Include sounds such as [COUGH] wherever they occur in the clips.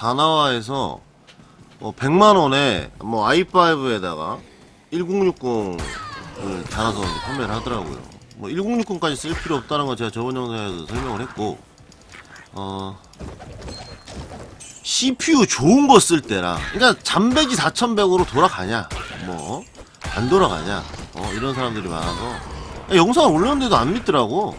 다나와에서 뭐 100만 원에 뭐 i5에다가 1060을 달아서 판매를 하더라고요. 뭐 1060까지 쓸 필요 없다는 건 제가 저번 영상에서 설명을 했고 어 CPU 좋은 거 쓸 때랑 그러니까 잠배지 4100으로 돌아가냐 뭐 안 돌아가냐 어 이런 사람들이 많아서 영상을 올렸는데도 안 믿더라고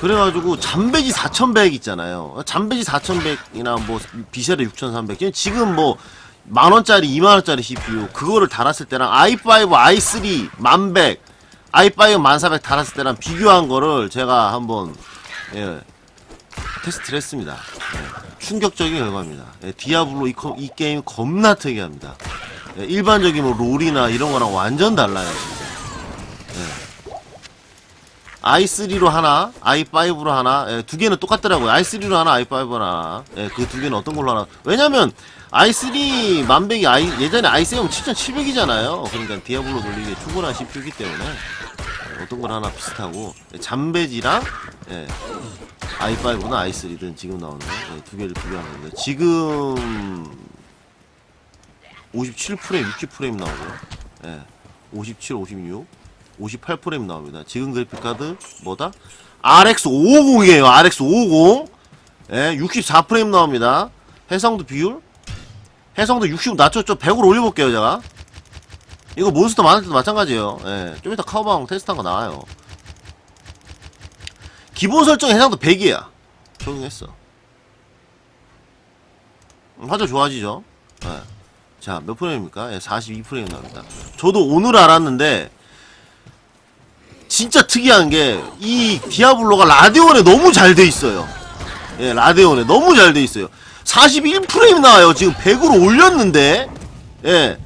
그래가지고 잠배지 4100 있잖아요. 잠배지 4100이나 뭐 비셀의 6300 지금 뭐 만원짜리 2만원짜리 CPU 그거를 달았을 때랑 i5 i3 1100 i5 1400 달았을 때랑 비교한 거를 제가 한번 예, 테스트를 했습니다. 예, 충격적인 결과입니다. 예, 디아블로 이, 거- 이 게임 겁나 특이합니다. 예, 일반적인 뭐 롤이나 이런 거랑 완전 달라요 진짜. 예. I3로 하나, i5로 하나, 예, 두 개는 똑같더라고요. i3로 하나, i5로 하나. 예, 그 두 개는 어떤 걸로 하나. 왜냐면, i3 만백이 i, 예전에 i7 7700이잖아요. 그러니까 디아블로 돌리기에 충분한 CPU이기 때문에, 예, 어떤 걸 하나 비슷하고, 예, 잠배지랑, 예, i5나 i3든 지금 나오는, 예, 두 개를 비교하는 건데, 지금, 57프레임, 60프레임 나오고요. 예, 57, 56. 58프레임 나옵니다. 지금 그래픽 카드 뭐다? RX 550이에요. RX 550. 예, 64프레임 나옵니다. 해상도 비율? 해상도 60 낮췄죠. 100으로 올려볼게요, 제가. 이거 몬스터 많을 때도 마찬가지예요. 예, 좀 이따 카우방 테스트한 거 나와요. 기본 설정 해상도 100이야. 적용했어. 음, 화질 좋아지죠? 예. 자, 몇 프레임입니까? 예, 42프레임 나옵니다. 저도 오늘 알았는데, 진짜 특이한 게 이 디아블로가 라데온에 너무 잘 돼 있어요. 예, 라데온에 너무 잘 돼 있어요. 41프레임 나와요. 지금 100으로 올렸는데 예.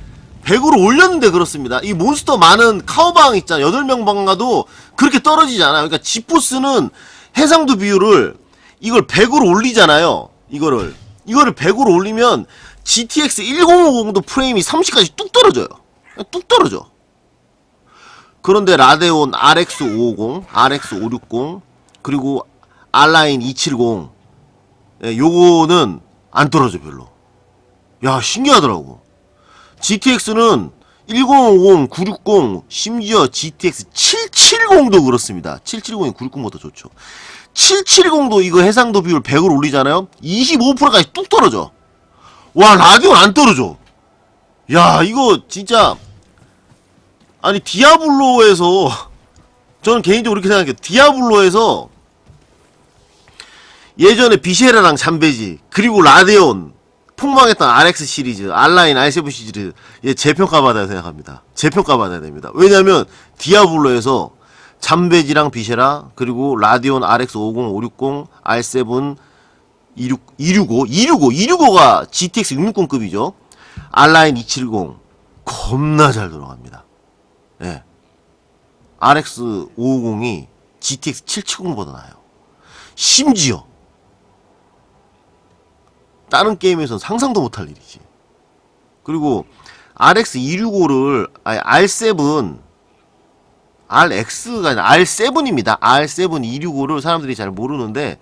100으로 올렸는데 그렇습니다. 이 몬스터 많은 카우방 있잖아. 8명 방가도 그렇게 떨어지지 않아요. 그러니까 지포스는 해상도 비율을 이걸 100으로 올리잖아요. 이거를. 이거를 100으로 올리면 GTX 1050도 프레임이 30까지 뚝 떨어져요. 뚝 떨어져. 그런데 라데온 RX 550, RX 560, 그리고 알라인 270, 예, 요거는 안 떨어져 별로. 야 신기하더라고. GTX는 1050, 960, 심지어 GTX 770도 그렇습니다. 770이 960보다 좋죠. 770도 이거 해상도 비율 100을 올리잖아요. 25%까지 뚝 떨어져. 와 라디온 안 떨어져. 야 이거 진짜 아니 디아블로에서 [LAUGHS] 저는 개인적으로 이렇게 생각해요. 디아블로에서 예전에 비쉐라랑 잠베지 그리고 라데온 폭망했던 RX 시리즈, 알라인 i7 시리즈 얘 재평가 받아야 생각합니다. 재평가 받아야 됩니다. 왜냐면 디아블로에서 잠베지랑 비쉐라 그리고 라디온 RX 50, 560, R7 26, 265, 265, 265가 GTX 660급이죠. 알라인 270 겁나 잘 돌아갑니다. 예. RX 550이 GTX 770보다 나아요. 심지어 다른 게임에서는 상상도 못할 일이지. 그리고 RX 265를 아니 R7 RX가 아니라 R7입니다. R7 265를 사람들이 잘 모르는데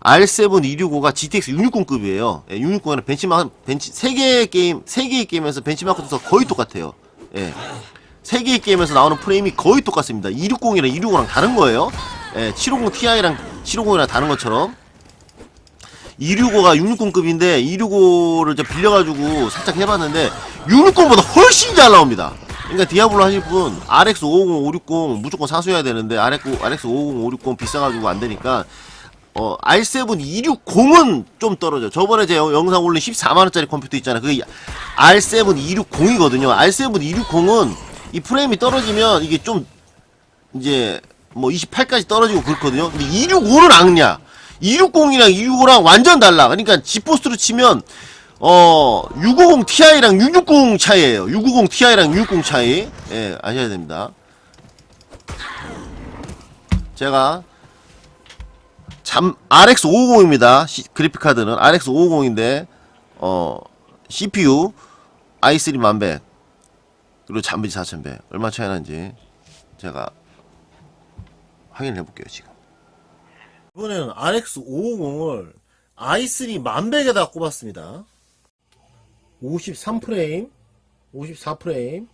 R7 265가 GTX 660급이에요. 예, 660은 벤치마크 벤치 세 개의 게임 세 개의 게임에서 벤치마크도 거의 똑같아요. 예. 세 개의 게임에서 나오는 프레임이 거의 똑같습니다. 260이랑 265랑 다른 거예요. 예, 750 Ti랑 750이랑 다른 것처럼 265가 660급인데 265를 좀 빌려가지고 살짝 해봤는데 660보다 훨씬 잘 나옵니다. 그러니까 디아블로 하실 분 RX 550, 560 무조건 사수해야 되는데 RX, RX 550, 560 비싸가지고 안 되니까 어 R7 260은 좀 떨어져. 저번에 제 영- 영상 올린 14만원짜리 컴퓨터 있잖아. 그게 R7 260이거든요. R7 260은 이 프레임이 떨어지면 이게 좀 이제 뭐 28까지 떨어지고 그렇거든요. 근데 265는 악냐? 260이랑 265랑 완전 달라. 그러니까 지포스로 치면 어 650 Ti랑 660 차이예요. 650 Ti랑 660 차이. 예, 아셔야 됩니다. 제가 잠 RX 550입니다. 그래픽 카드는 RX 550인데 어 CPU i3 만백 그리고 잠비지 4000배 얼마 차이 나는지 제가 확인을 해볼게요 지금 이번에는 RX 550을 i3 만백에다 꼽았습니다. 53프레임, 54프레임.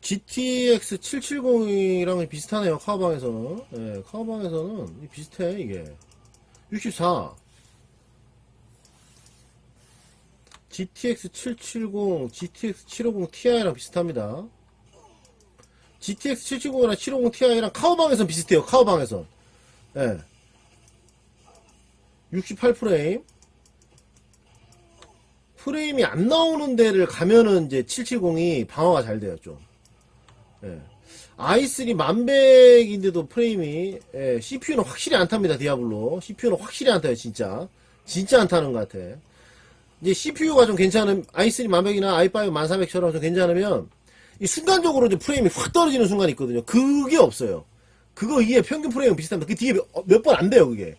GTX 770이랑 비슷하네요, 카우방에서는. 예, 카우방에서는 비슷해, 이게. 64. GTX 770, GTX 750 Ti랑 비슷합니다. GTX 770이랑 750 Ti랑 카우방에선 비슷해요, 카우방에선. 예. 68프레임. 프레임이 안 나오는 데를 가면은 이제 770이 방어가 잘 돼요, 좀. 예. i3 만백인데도 프레임이, 예, CPU는 확실히 안 탑니다, 디아블로. CPU는 확실히 안 타요, 진짜. 진짜 안 타는 것 같아. 이제 CPU가 좀 괜찮은, i3 만백이나 i5 1400처럼 좀 괜찮으면, 이 순간적으로 이제 프레임이 확 떨어지는 순간이 있거든요. 그게 없어요. 그거 이게 평균 프레임 비슷합니다. 그 뒤에 몇 번 안 돼요, 그게.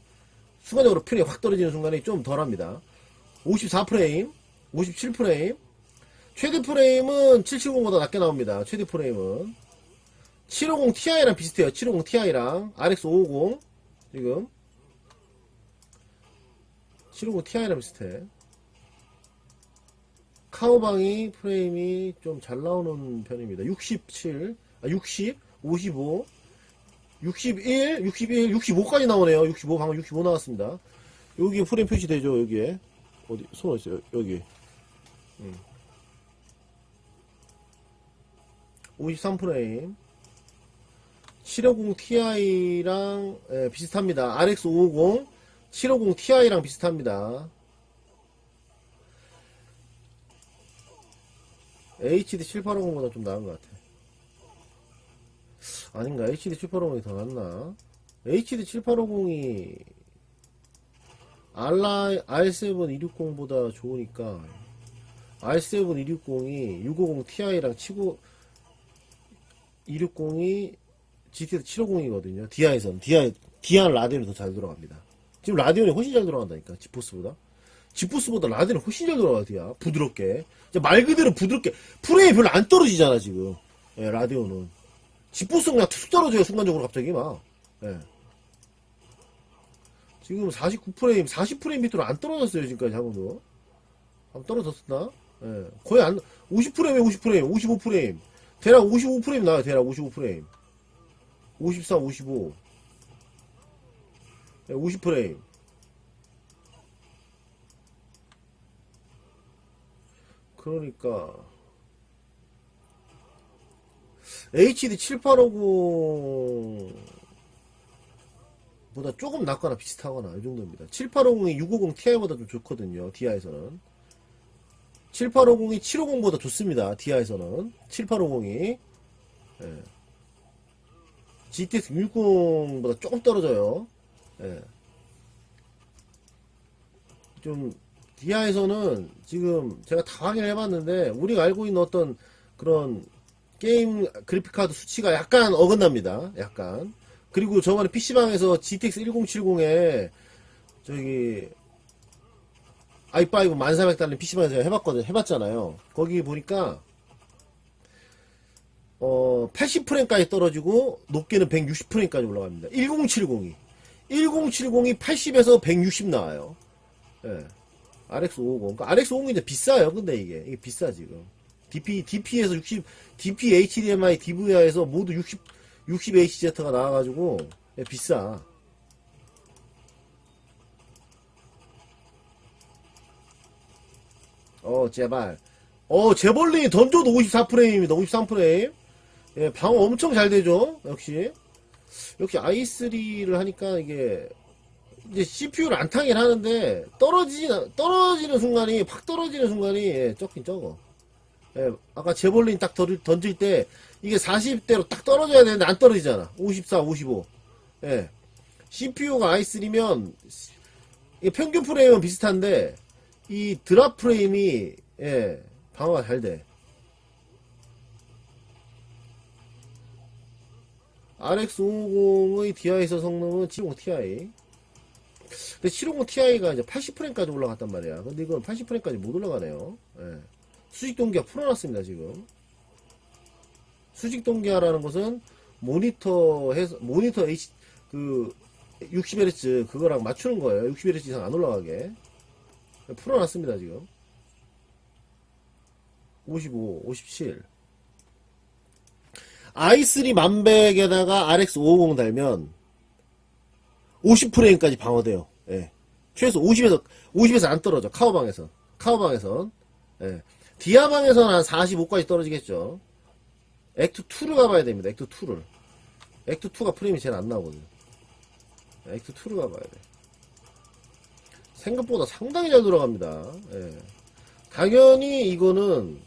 순간적으로 프레임이 확 떨어지는 순간이 좀 덜합니다. 54프레임, 57프레임, 최대 프레임은 770보다 낮게 나옵니다. 최대 프레임은. 750 Ti랑 비슷해요. 750 Ti랑 RX 550 지금 750 Ti랑 비슷해. 카우방이 프레임이 좀 잘 나오는 편입니다. 67, 아 60, 55, 61, 61, 65까지 나오네요. 65 방금 65 나왔습니다. 여기 프레임 표시되죠. 여기에 어디 손 어디 있어요? 여기. 53 프레임 750 Ti랑 예, 비슷합니다. RX 550 750 Ti랑 비슷합니다. HD 7850보다 좀 나은 것 같아. 아닌가? HD 7850이 더 낫나? HD 7850이 R7 260보다 좋으니까 R7 260이 650 Ti랑 치고 260이 GTX 750이거든요. 디아에서는 디아 디아 라디온이 더 잘 돌아갑니다. 지금 라디온이 훨씬 잘 돌아간다니까 지포스보다. 지포스보다 라디온이 훨씬 잘 돌아가 디아 부드럽게. 말 그대로 부드럽게 프레임이 별로 안 떨어지잖아 지금. 예, 라디온은 지포스는 그냥 툭 떨어져요 순간적으로 갑자기 막. 예. 지금 49프레임, 40프레임 밑으로 안 떨어졌어요 지금까지 한 번도. 한번 떨어졌었나? 예. 거의 안 50프레임에 50프레임, 55프레임. 대략 55프레임 나와요, 대략 55프레임. 54, 55. 50프레임. 그러니까, HD 7850 보다 조금 낫거나 비슷하거나, 이 정도입니다. 7850이 650 Ti보다 좀 좋거든요, 디아에서는. 7850이 750보다 좋습니다. 디아에서는 7850이 예. GTX 660보다 조금 떨어져요. 예. 좀 디아에서는 지금 제가 다 확인을 해봤는데 우리가 알고 있는 어떤 그런 게임 그래픽 카드 수치가 약간 어긋납니다. 약간 그리고 저번에 PC방에서 GTX 1070에 저기 i5 1400달러 PC방에서 해봤거든요. 해봤잖아요. 거기 보니까, 어, 80프레임까지 떨어지고, 높게는 160프레임까지 올라갑니다. 1070이. 1070이 80에서 160 나와요. 예. RX550. 그러니까 RX550이 이제 비싸요. 근데 이게. 이게 비싸, 지금. DP, DP에서 60, DP HDMI, DVR에서 모두 60, 60HZ가 나와가지고, 예, 비싸. 어, 제발. 어, 제벌린이 던져도 54프레임입니다. 53프레임. 예, 방어 엄청 잘 되죠. 역시. 역시 i3를 하니까 이게, 이제 CPU를 안 타긴 하는데, 떨어지, 떨어지는 순간이, 팍 떨어지는 순간이, 예, 적긴 적어. 예, 아까 제벌린 딱 던- 던질 때, 이게 40대로 딱 떨어져야 되는데 안 떨어지잖아. 54, 55. 예. CPU가 i3면, 이게 평균 프레임은 비슷한데, 이 드랍 프레임이 예 방어가 잘 돼. RX550의 디아에서 성능은 750 Ti. 근데 750 Ti가 이제 80프레임까지 올라갔단 말이야. 근데 이건 80프레임까지 못 올라가네요. 예. 수직 동기화 풀어놨습니다 지금. 수직 동기화라는 것은 모니터 해서 모니터 H 그 60Hz 그거랑 맞추는 거예요. 60Hz 이상 안 올라가게. 풀어놨습니다, 지금. 55, 57. i3 만백에다가 RX 550 달면 50프레임까지 방어돼요. 예. 최소 50에서 50에서 안 떨어져. 카오방에서. 카오방에선. 예. 디아방에서는 한 45까지 떨어지겠죠. 액트 2를 가봐야 됩니다. 액트 2를. 액트 2가 프레임이 제일 안 나오거든요. 액트 2를 가봐야 돼. 생각보다 상당히 잘 돌아갑니다. 예. 당연히 이거는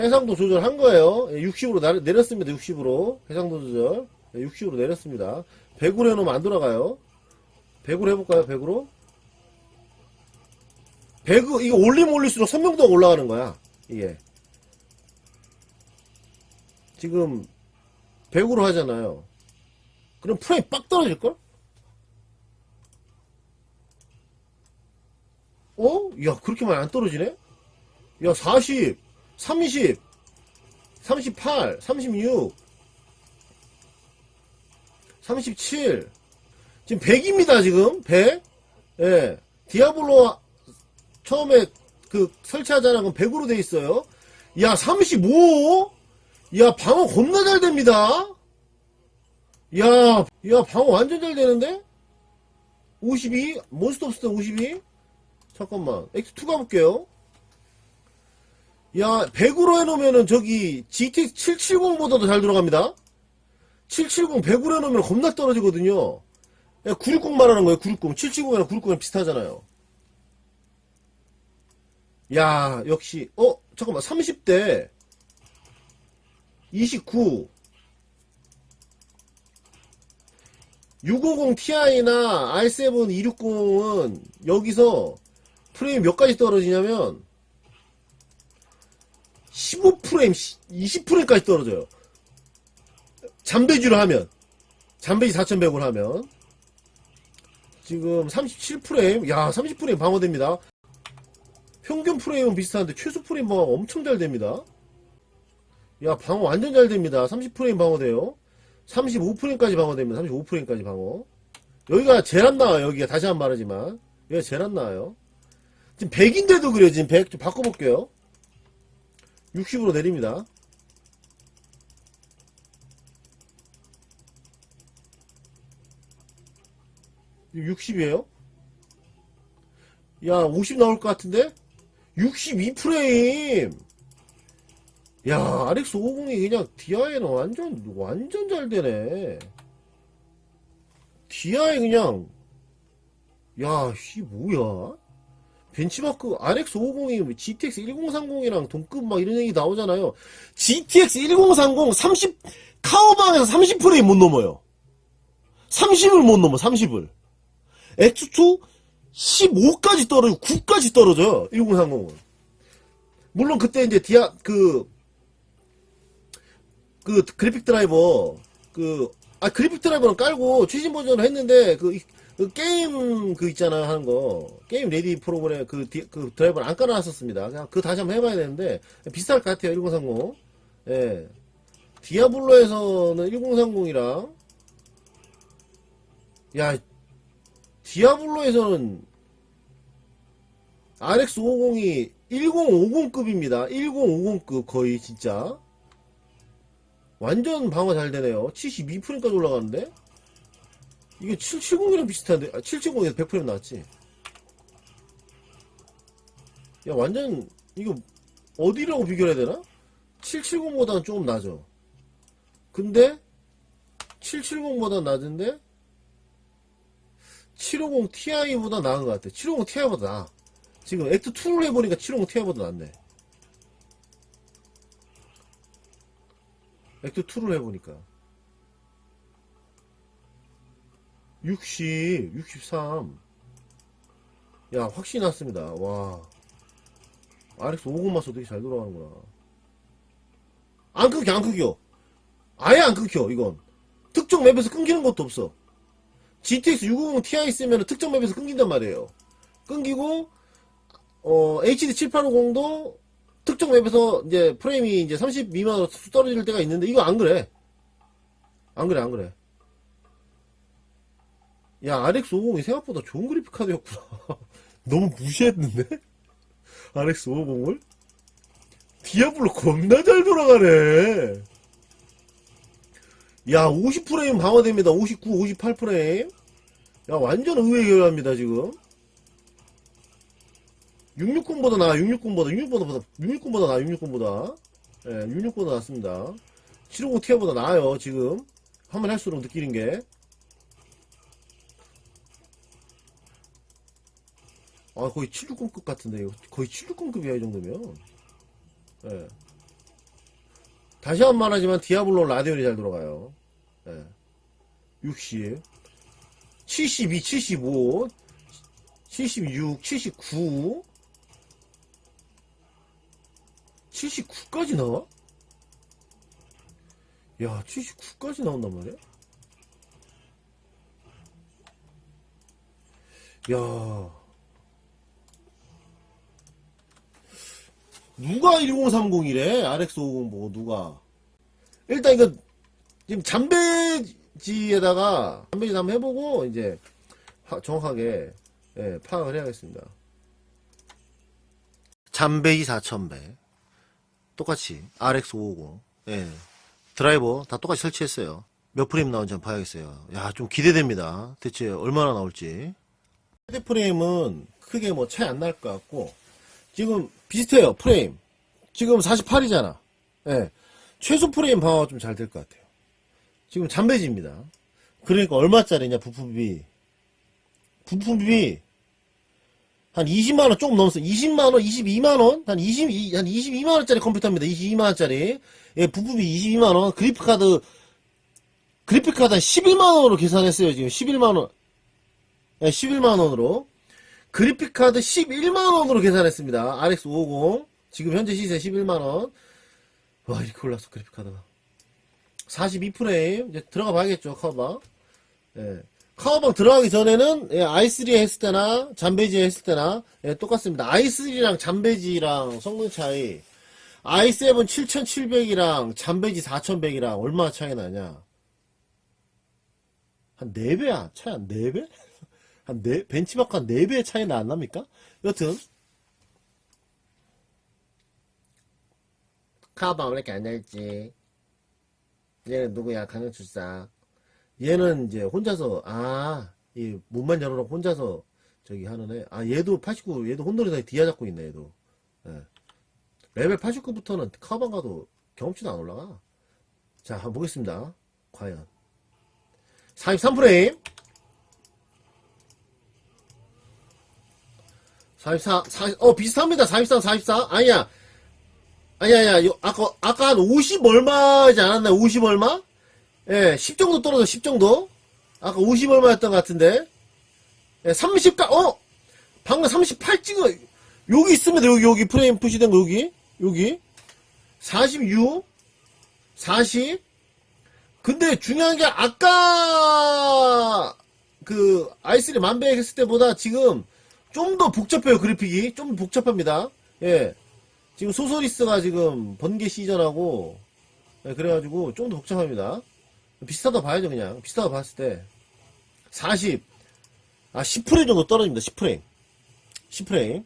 해상도 조절한 거예요. 60으로 내렸습니다. 60으로 해상도 조절 60으로 내렸습니다. 100으로 해놓으면 안 돌아가요. 100으로 해볼까요? 100으로 100 이거 올리면 올릴수록 선명도가 올라가는 거야. 이게 지금 100으로 하잖아요. 그럼 프레임 빡 떨어질걸? 어? 야, 그렇게 많이 안 떨어지네? 야, 40, 30, 38, 36, 37. 지금 100입니다, 지금. 100. 예. 디아블로 처음에 그 설치하자는 건 100으로 돼 있어요. 야, 35? 야, 방어 겁나 잘 됩니다. 야, 야, 방어 완전 잘 되는데? 52? 몬스터 없을 때 52? 잠깐만. X2 가볼게요. 야, 100으로 해놓으면은 저기 GTX 770보다도 잘 들어갑니다. 770 100으로 해놓으면 겁나 떨어지거든요. 야, 960 말하는 거예요, 960. 770이랑 960이랑 비슷하잖아요. 야, 역시, 어, 잠깐만, 30대, 29, 650 Ti나 i7 260은 여기서 프레임 몇 가지 떨어지냐면 15프레임, 20프레임까지 떨어져요. 잠배지를 하면 잠배지 4100을 하면 지금 37프레임, 야 30프레임 방어됩니다. 평균 프레임은 비슷한데 최소 프레임 방어 엄청 잘 됩니다. 야 방어 완전 잘 됩니다. 30프레임 방어돼요. 35프레임까지 방어됩니다. 35프레임까지 방어. 여기가 안 나와요. 여기가 다시 한 번 말하지만 여기가 안 나와요. 지금 100인데도 그래요. 지금 100. 좀 바꿔볼게요. 60으로 내립니다. 60이에요? 야, 50 나올 것 같은데? 62프레임! 야, RX550이 그냥 디아에는 완전, 완전 잘 되네. 디아에 그냥, 야, 씨, 뭐야? 벤치마크 RX550이 GTX 1030이랑 동급 막 이런 얘기 나오잖아요. GTX 1030 30 카우방에서 30프레임 못 넘어요. 30을 못 넘어 30을. X2 15까지 떨어지고 9까지 떨어져요. 1030은. 물론 그때 이제 디아 그그 그래픽 드라이버 그 아 그래픽 드라이버는 깔고 최신 버전을 했는데 그, 이- 그 게임 그 있잖아요 하는 거 게임 레디 프로그램 그, 디- 그 드라이버를 안 깔아놨었습니다. 그냥 그 다시 한번 해봐야 되는데 비쌀 것 같아요 1030. 예. 디아블로에서는 1030이랑 야 디아블로에서는 RX550이 1050급입니다. 1050급 거의 진짜 완전 방어 잘 되네요. 72%까지 올라가는데 이게 770이랑 비슷한데 아, 770에서 100% 나왔지. 야 완전 이거 어디라고 비교해야 되나? 770보다는 조금 낮아. 근데 770보다 낮은데 750 Ti보다 나은 것 같아. 750 Ti보다 나아. 지금 액트 2를 해보니까 750 Ti보다 낫네. 액트 2를 해보니까. 60, 63. 야, 확실히 낫습니다. 와. RX 50 맞서 되게 잘 돌아가는구나. 안 끊겨, 안 끊겨. 아예 안 끊겨, 이건. 특정 맵에서 끊기는 것도 없어. GTX 650 Ti 쓰면 특정 맵에서 끊긴단 말이에요. 끊기고, 어, HD 7850도 특정 맵에서 이제 프레임이 이제 30 미만으로 떨어질 때가 있는데, 이거 안 그래. 안 그래, 안 그래. 야, RX550이 생각보다 좋은 그래픽 카드였구나. [LAUGHS] 너무 무시했는데? [LAUGHS] RX550을? 디아블로 겁나 잘 돌아가네. 야, 50프레임 방어됩니다. 59, 58프레임. 야, 완전 의외의 결과입니다, 지금. 660보다 나, 660보다, 660보다, 660보다 나, 660보다. 예, 660보다 낫습니다. 750 티어보다 나아요, 지금. 한번 할수록 느끼는 게. 아, 거의 760급 같은데, 이거. 거의 760급이야, 이 정도면. 예. 다시 한 번 말하지만, 디아블로 라디온이 잘 돌아가요. 예. 60, 72, 75, 76, 79, 79까지 나와? 야, 79까지 나온단 말이야? 야. 누가 1030이래? RX50 보고 누가? 일단 이거 지금 잠배지에다가 잠배지 한번 해보고 이제 하- 정확하게 예, 파악을 해야겠습니다. 잠배지 4000배 똑같이 RX550 예, 드라이버 다 똑같이 설치했어요. 몇 프레임 나온지 한번 봐야겠어요. 야, 좀 기대됩니다. 대체 얼마나 나올지. 헤드 프레임은 크게 뭐 차이 안 날 것 같고 지금 비슷해요. 프레임. 지금 48이잖아. 예. 최소 프레임 방어가 좀 잘 될 것 같아요. 지금 잠배지입니다. 그러니까 얼마짜리냐 부품비. 부품비 한 20만 원 조금 넘었어. 20만 원, 22만 원, 한 20, 한 22만 원짜리 컴퓨터입니다. 22만 원짜리. 예, 부품비 22만 원. 그래픽 카드 그래픽 카드 한 11만 원으로 계산했어요. 지금 11만 원. 예, 11만 원으로. 그래픽 카드 11만 원으로 계산했습니다. RX550. 지금 현재 시세 11만 원. 와, 이렇게 올랐어. 그래픽 카드가. 42프레임. 이제 들어가 봐야겠죠. 카우방. 예. 카우방 들어가기 전에는 예, i3 했을 때나 잠베지 했을 때나 예, 똑같습니다. i3랑 잠베지랑 성능 차이 i7 7700이랑 잠베지 4100이랑 얼마나 차이 나냐? 한 4배야. 차이 한 4배? 한 4, 벤치마크 한 4배의 차이는 안 납니까? 여튼 카우방 왜 이렇게 안 날지? 얘는 누구야? 강연출사. 얘는 이제 혼자서 아, 이 문만 열어놓고 혼자서 저기 하는 애. 아, 얘도 89, 얘도 혼돈에서 디아 잡고 있네, 얘도. 예. 레벨 89부터는 카방 가도 경험치도 안 올라가. 자, 한번 보겠습니다. 과연. 43프레임. 44, 40, 어, 비슷합니다. 43, 44. 아니야. 아니야, 아니야. 요- 아까, 아까 한 50 얼마지 않았나요? 50 얼마? 예, 10 정도 떨어져, 10 정도. 아까 50 얼마였던 것 같은데. 예, 30가, 어! 방금 38 찍어. 여기 있습니다. 여기, 여기 프레임 푸시된 거, 여기. 여기. 46. 40. 근데 중요한 게 아까 그 i3 만백 했을 때보다 지금 좀 더 복잡해요. 그래픽이. 좀 복잡합니다. 예. 지금 소소리스가 지금 번개 시전하고 예, 그래가지고 좀 더 복잡합니다. 비슷하다 봐야죠, 그냥. 비슷하다 봤을 때. 40. 아, 10프레임 정도 떨어집니다, 10프레임. 10프레임.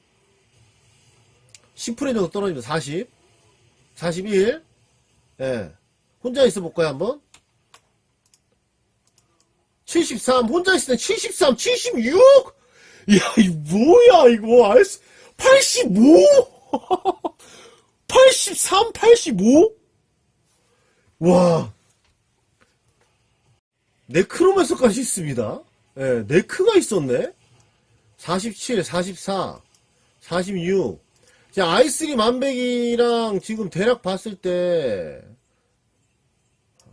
10프레임 정도 떨어집니다, 40. 41. 예. 혼자 있어 볼까요, 한번? 73. 혼자 있을 때 73, 76? 야, 이 뭐야, 이거. 알스, 85? 83, 85? 와. 네크로맨서까지 있습니다. 예, 네크가 있었네. 47, 44, 46. 자, i3 만백이랑 지금 대략 봤을 때,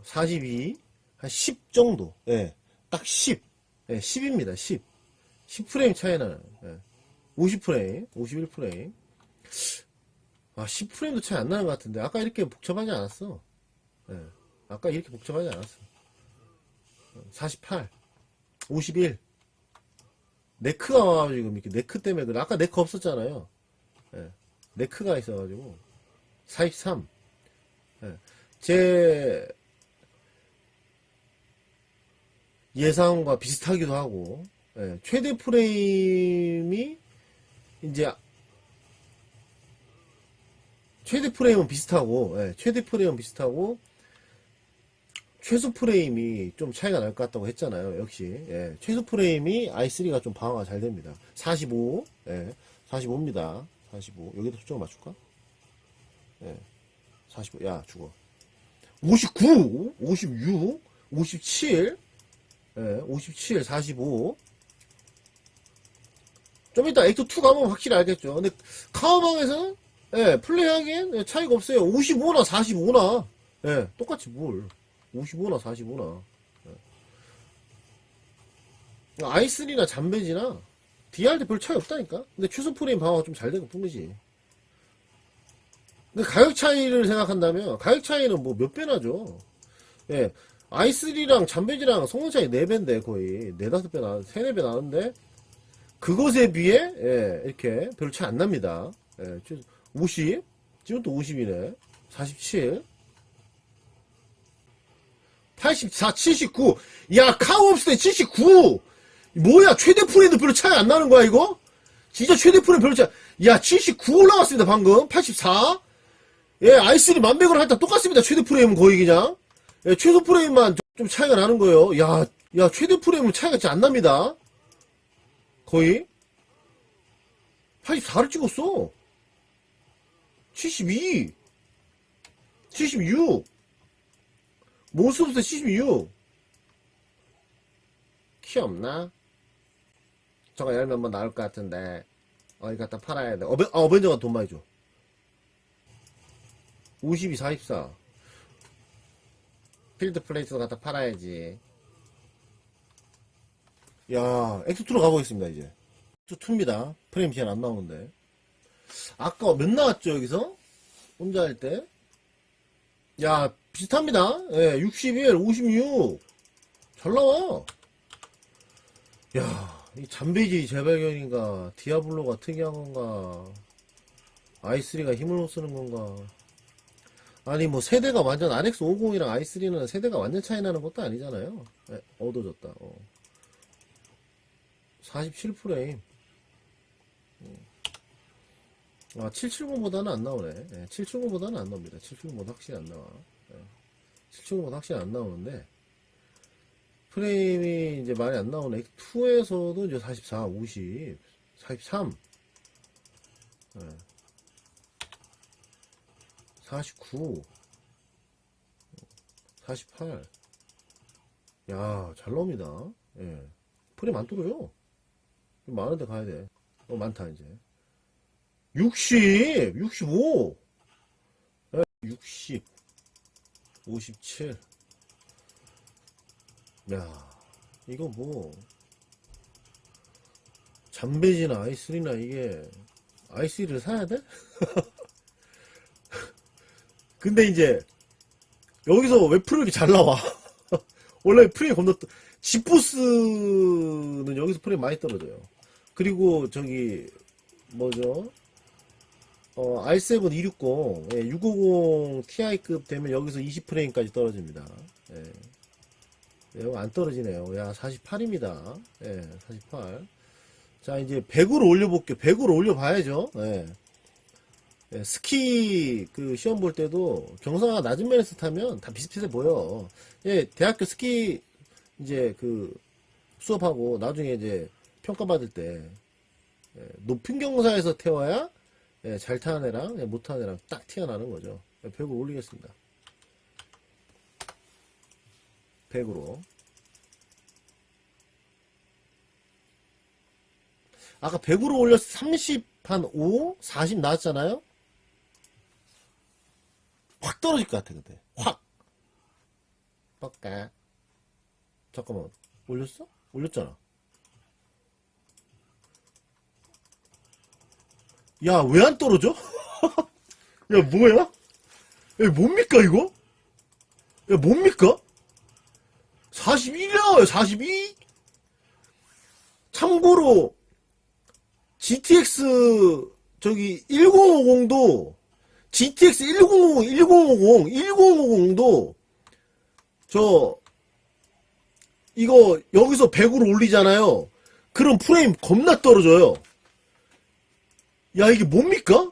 42, 한 10 정도. 예, 딱 10. 예, 10입니다, 10. 10프레임 차이 나요. 예. 50프레임, 51프레임. 아, 10프레임도 차이 안 나는 것 같은데. 아까 이렇게 복잡하지 않았어. 예. 아까 이렇게 복잡하지 않았어. 48, 51. 네크가 와가지고 이렇게 네크 때문에 그래. 아까 네크 없었잖아요. 예. 네크가 있어가지고 43. 예. 제 예상과 비슷하기도 하고, 예, 최대 프레임이 이제 최대 프레임은 비슷하고, 예, 최대 프레임은 비슷하고, 최소 프레임이 좀 차이가 날 것 같다고 했잖아요. 역시, 예, 최소 프레임이 i3가 좀 방어가 잘 됩니다. 45, 예, 45입니다. 45. 여기다 초점을 맞출까? 예, 45. 야, 죽어. 59, 56, 57, 예, 57, 45. 좀 이따 액트 2 가면 확실히 알겠죠. 근데 카우방에서는 예, 플레이하기엔 예, 차이가 없어요. 55나 45나 예, 똑같이 뭘 55나 45나 예. i3나 잠베지나 DR도 별 차이 없다니까. 근데 최소 프레임 방어가 좀잘 되는 뿐이지. 근데 가격 차이를 생각한다면 가격 차이는 뭐 몇 배나 죠. 예. i3랑 잠베지랑 성능 차이 4배인데 거의 4, 5배 나, 3, 4배 나는데 그것에 비해 예, 이렇게 별 차이 안 납니다. 예, 50 지금 또 50이네. 47 84 79 야, 카우업스테 79 뭐야, 최대 프레임도 별로 차이 안 나는 거야, 이거? 진짜 최대 프레임 별로 차이 야, 79 올라갔습니다, 방금. 84 예, i3 만백으로 할때 똑같습니다. 최대 프레임은 거의 그냥. 예, 최소 프레임만 좀- 좀 차이가 나는 거예요. 야, 야, 최대 프레임은 차이가 진짜 안 납니다. 거의. 84를 찍었어. 72. 76. 모스부터 76. 키 없나? 저거 열면 뭐 나올 것 같은데. 어디 갖다 팔아야 돼. 어벤, 아, 어벤져가 돈 많이 줘. 52, 44. 필드 플레이스 갖다 팔아야지. 야, 엑스2로 가보겠습니다, 이제. 엑스2입니다. 프레임 제한 안 나오는데. 아까 몇 나왔죠, 여기서? 혼자 할 때? 야, 비슷합니다. 예, 61, 56. 잘 나와. 야, 이 잠베지 재발견인가, 디아블로가 특이한 건가, i3가 힘을 못 쓰는 건가. 아니, 뭐, 세대가 완전 RX 50이랑 i3는 세대가 완전 차이 나는 것도 아니잖아요. 예, 얻어졌다, 어. 47프레임. 아, 770보다는 안 나오네. 예, 770보다는 안 나옵니다. 770보다 확실히 안 나와. 예, 770보다 확실히 안 나오는데, 프레임이 이제 많이 안 나오네. 2에서도 이제 44, 50, 43, 예, 49, 48. 야, 잘 나옵니다. 예. 프레임 안 떨어져. 많은데 가야 돼. 어, 많다, 이제. 60, 65, 예, 60, 57. 야, 이거 뭐, 잠베지나 i3나 이게, i3를 사야 돼? [LAUGHS] 근데 이제, 여기서 왜 프레임이 잘 나와? [LAUGHS] 원래 프레임 겁나, 떠- 지포스는 여기서 프레임 많이 떨어져요. 그리고 저기, 뭐죠? 어, R7 260, 예, 650 Ti급 되면 여기서 20프레임까지 떨어집니다. 예. 예, 안 떨어지네요. 야, 48입니다. 예, 48. 자, 이제 100으로 올려볼게요. 100으로 올려봐야죠. 예. 예, 스키 그 시험 볼 때도 경사가 낮은 면에서 타면 다 비슷비슷해 보여. 예, 대학교 스키 이제 그 수업하고 나중에 이제 평가받을 때 예, 높은 경사에서 태워야 예, 잘 타는 애랑 예, 못 타는 애랑 딱 티가 나는 거죠. 예, 100으로 올리겠습니다. 100으로. 아까 100으로 올려서 30, 한 5, 40 나왔잖아요? 확 떨어질 것 같아, 근데. 확. 뻑까. 잠깐만. 올렸어? 올렸잖아. 야, 왜 안 떨어져? [LAUGHS] 야, 뭐야? 야, 뭡니까, 이거? 야, 뭡니까? 41이야, 42? 참고로, GTX, 저기, 1050도, GTX 1050, 1050, 1050도, 저, 이거 여기서 100으로 올리잖아요. 그럼 프레임 겁나 떨어져요. 야, 이게 뭡니까?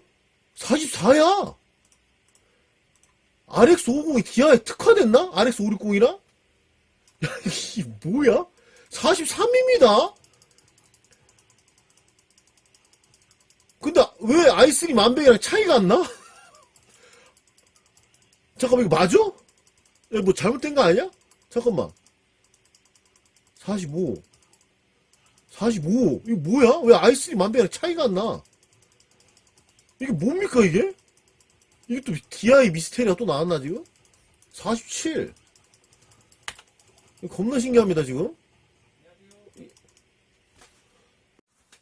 44야! RX550이 디아에 특화됐나? RX560이랑? 야, 이게 뭐야? 43입니다? 근데 왜 i3 만병이랑 차이가 안 나? [LAUGHS] 잠깐만, 이거 맞아? 야, 뭐 잘못된 거 아니야? 잠깐만. 45. 45. 이거 뭐야? 왜 i3 만병이랑 차이가 안 나? 이게 뭡니까, 이게? 이게 또 DI 미스테리가 또 나왔나, 지금? 47. 이거 겁나 신기합니다, 지금.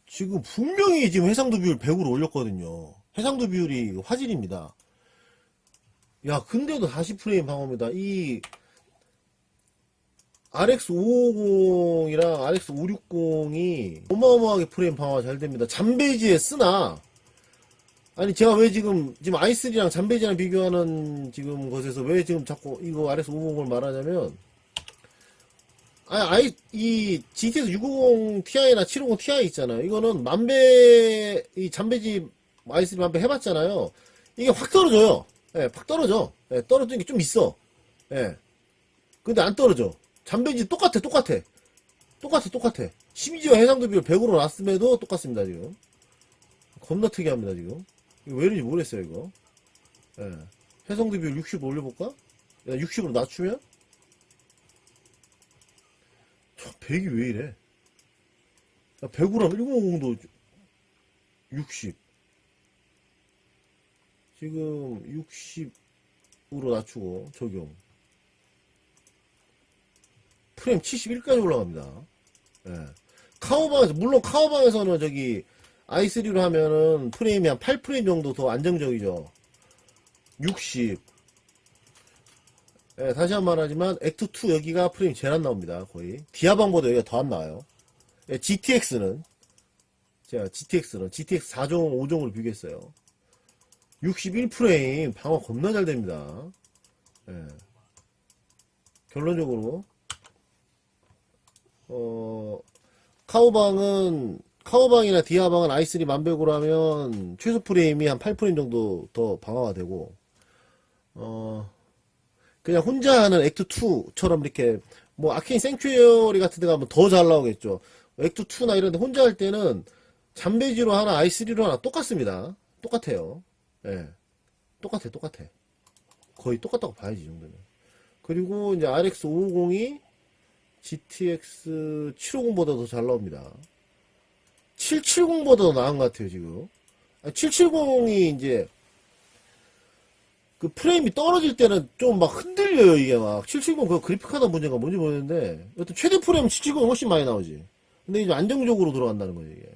지금 분명히 지금 해상도 비율 100으로 올렸거든요. 해상도 비율이 화질입니다. 야, 근데도 40프레임 방어입니다. 이 RX550이랑 RX560이 어마어마하게 프레임 방어가 잘 됩니다. 잠베이지에 쓰나 아니 제가 왜 지금 지금 i3랑 잠베이지랑 비교하는 지금 것에서 왜 지금 자꾸 이거 RX550을 말하냐면 아, 아이, 이, GTX 650 Ti나 750 Ti 있잖아요. 이거는 만배, 이 잠배지 i3 만배 해봤잖아요. 이게 확 떨어져요. 예, 확 떨어져. 예, 떨어지는 게 좀 있어. 예. 근데 안 떨어져. 잠배지 똑같아, 똑같아. 똑같아, 똑같아. 심지어 해상도 비율 100으로 놨음에도 똑같습니다, 지금. 겁나 특이합니다, 지금. 왜 이런지 모르겠어요, 이거. 예. 해상도 비율 60 올려볼까? 야, 60으로 낮추면? 100이 왜 이래? 야, 100으로 하면 1050도 60. 지금 60으로 낮추고 적용. 프레임 71까지 올라갑니다. 예. 카오방에서, 물론 카오방에서는 저기 i3로 하면은 프레임이 한 8프레임 정도 더 안정적이죠. 60. 예, 다시 한 번 말하지만 액트2 여기가 프레임 제일 안 나옵니다. 거의. 디아방보다 여기가 더 안 나와요. 예, GTX는 제가 GTX는 GTX 4종, 5종으로 비교했어요. 61프레임 방어 겁나 잘 됩니다. 예. 결론적으로 어 카오방은 카오방이나 디아방은 i3 만백으로 하면 최소 프레임이 한 8프레임 정도 더 방어가 되고 어 그냥 혼자 하는 액트2처럼 이렇게 뭐 아케인 생츄어리 같은 데 가면 더 잘 나오겠죠. 액트2나 이런 데 혼자 할 때는 잠배지로 하나 i3로 하나 똑같습니다. 똑같아요. 예. 똑같아, 똑같아. 거의 똑같다고 봐야지, 이 정도면. 그리고 이제 RX 550이 GTX 750보다 더 잘 나옵니다. 770보다 더 나은 것 같아요, 지금. 770이 이제 그 프레임이 떨어질 때는 좀 막 흔들려요, 이게 막. 770 그 그래픽하다 문제가 뭔지 모르겠는데, 여튼 최대 프레임 770이 훨씬 많이 나오지. 근데 이제 안정적으로 들어간다는 거죠, 이게.